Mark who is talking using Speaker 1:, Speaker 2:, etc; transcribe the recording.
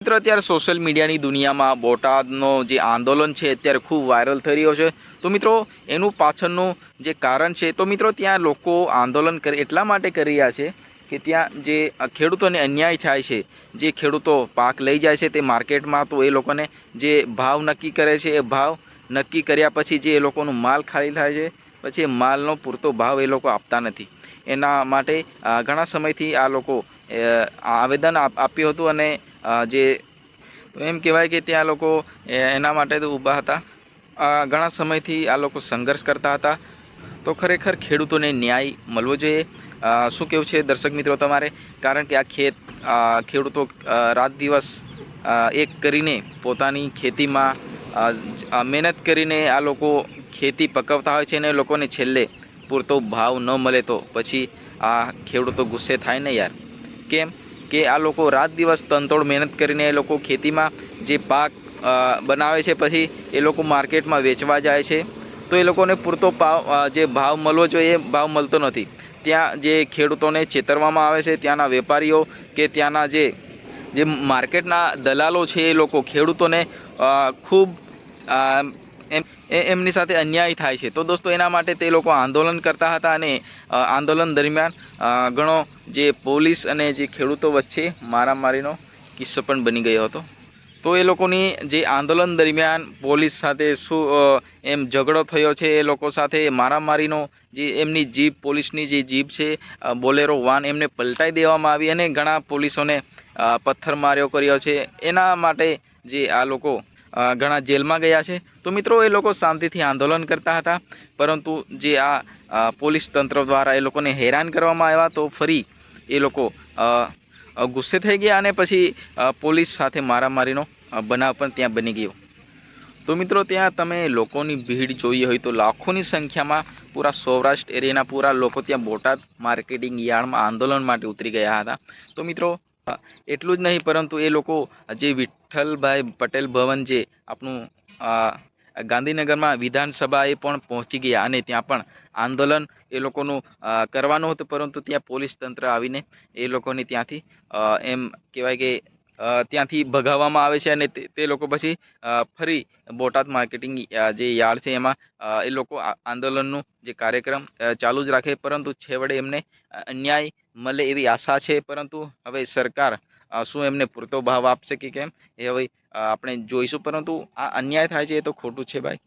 Speaker 1: મિત્ર, અત્યારે સોશિયલ મીડિયાની દુનિયામાં બોટાદનો જે આંદોલન છે, અત્યારે ખૂબ વાયરલ થઈ રહ્યો છે. તો મિત્રો, એનું પાછળનું જે કારણ છે, તો મિત્રો, ત્યાં લોકો આંદોલન કરે, એટલા માટે કરી રહ્યા છે કે ત્યાં જે ખેડૂતોને અન્યાય થાય છે, જે ખેડૂતો પાક લઈ જાય છે તે માર્કેટમાં, તો એ લોકોને જે ભાવ નક્કી કરે છે, એ ભાવ નક્કી કર્યા પછી જે એ લોકોનું માલ ખાલી થાય છે, પછી માલનો પૂરતો ભાવ એ લોકો આપતા નથી. એના માટે ઘણા સમયથી આ લોકો આવેદન આપ- આપ્યું હતું અને જે એમ કહેવાય કે ત્યાં લોકો એના માટે તો ઊભા હતા. ઘણા સમયથી આ લોકો સંઘર્ષ કરતા હતા. તો ખરેખર ખેડૂતોને ન્યાય મળવો જોઈએ. શું કેવું છે દર્શક મિત્રો તમારે? કારણ કે આ ખેત ખેડૂતો રાત દિવસ એક કરીને પોતાની ખેતીમાં મહેનત કરીને આ લોકો ખેતી પકવતા હોય છે અને લોકોને છેલ્લે પૂરતો ભાવ ન મળે તો પછી આ ખેડૂતો ગુસ્સે થાય ને યાર. કેમ? કે આ લોકો રાત દિવસ તનતોડ મહેનત કરીને એ લોકો ખેતીમાં જે પાક બનાવે છે પછી એ લોકો માર્કેટમાં વેચવા જાય છે. તો એ લોકોને પૂરતો ભાવ જે ભાવ મળવો જોઈએ એ ભાવ મળતો નથી. ત્યાં જે ખેડૂતોને છેતરવામાં આવે છે, ત્યાંના વેપારીઓ કે ત્યાંના જે જે માર્કેટના દલાલો છે એ લોકો ખેડૂતોને ખૂબ એમ એમની સાથે અન્યાય થાય છે. તો દોસ્તો, એના માટે તે લોકો આંદોલન કરતા હતા અને આંદોલન દરમિયાન ઘણો જે પોલીસ અને જે ખેડૂતો વચ્ચે મારામારીનો કિસ્સો પણ બની ગયો હતો. તો એ લોકોની જે આંદોલન દરમિયાન પોલીસ સાથે શું એમ ઝઘડો થયો છે, એ લોકો સાથે મારામારીનો જે એમની જીપ પોલીસની જે જીપ છે બોલેરો વાન એમને પલટાઈ દેવામાં આવી અને ઘણા પોલીસોને પથ્થર પથ્થરમાર્યો કર્યો છે. એના માટે જે આ લોકો ઘણા જેલમાં ગયા છે. તો મિત્રો, એ લોકો શાંતિથી આંદોલન કરતા હતા. પરંતુ જે આ પોલીસ તંત્ર દ્વારા એ લોકોને હેરાન કરવામાં આવ્યા, તો ફરી એ લોકો ગુસ્સે થઈ ગયા અને પછી પોલીસ સાથે મારામારીનો બનાવ પણ ત્યાં બની ગયો. તો મિત્રો, ત્યાં તમે લોકોની ભીડ જોઈ હોય તો લાખોની સંખ્યામાં પૂરા સૌરાષ્ટ્ર એરિયાના પૂરા લોકો ત્યાં બોટાદ માર્કેટિંગ યાર્ડમાં આંદોલન માટે ઉતરી ગયા હતા. તો મિત્રો એટલું જ નહીં, પરંતુ એ લોકો જે વિઠ્ઠલભાઈ પટેલ ભવન જે આપણું ગાંધીનગરમાં વિધાનસભા એ પણ પહોંચી ગયા અને ત્યાં પણ આંદોલન એ લોકોનું કરવાનું હતું, પરંતુ ત્યાં પોલીસ તંત્ર આવીને એ લોકોને ત્યાંથી એમ કહેવાય કે ત્યાંથી ભગાવવામાં આવે છે અને તે લોકો પછી ફરી બોટાદ માર્કેટિંગ જે યાર્ડ છે એમાં એ લોકો આંદોલનનું જે કાર્યક્રમ ચાલુ જ રાખે. પરંતુ છેવડે એમને અન્યાય મળે એવી આશા છે. પરંતુ હવે સરકાર શું એમને પૂરતો ભાવ આપશે કે કેમ? એ હવે આપણે જોઈશું. પરંતુ આ અન્યાય થાય છે એ તો ખોટું છે ભાઈ.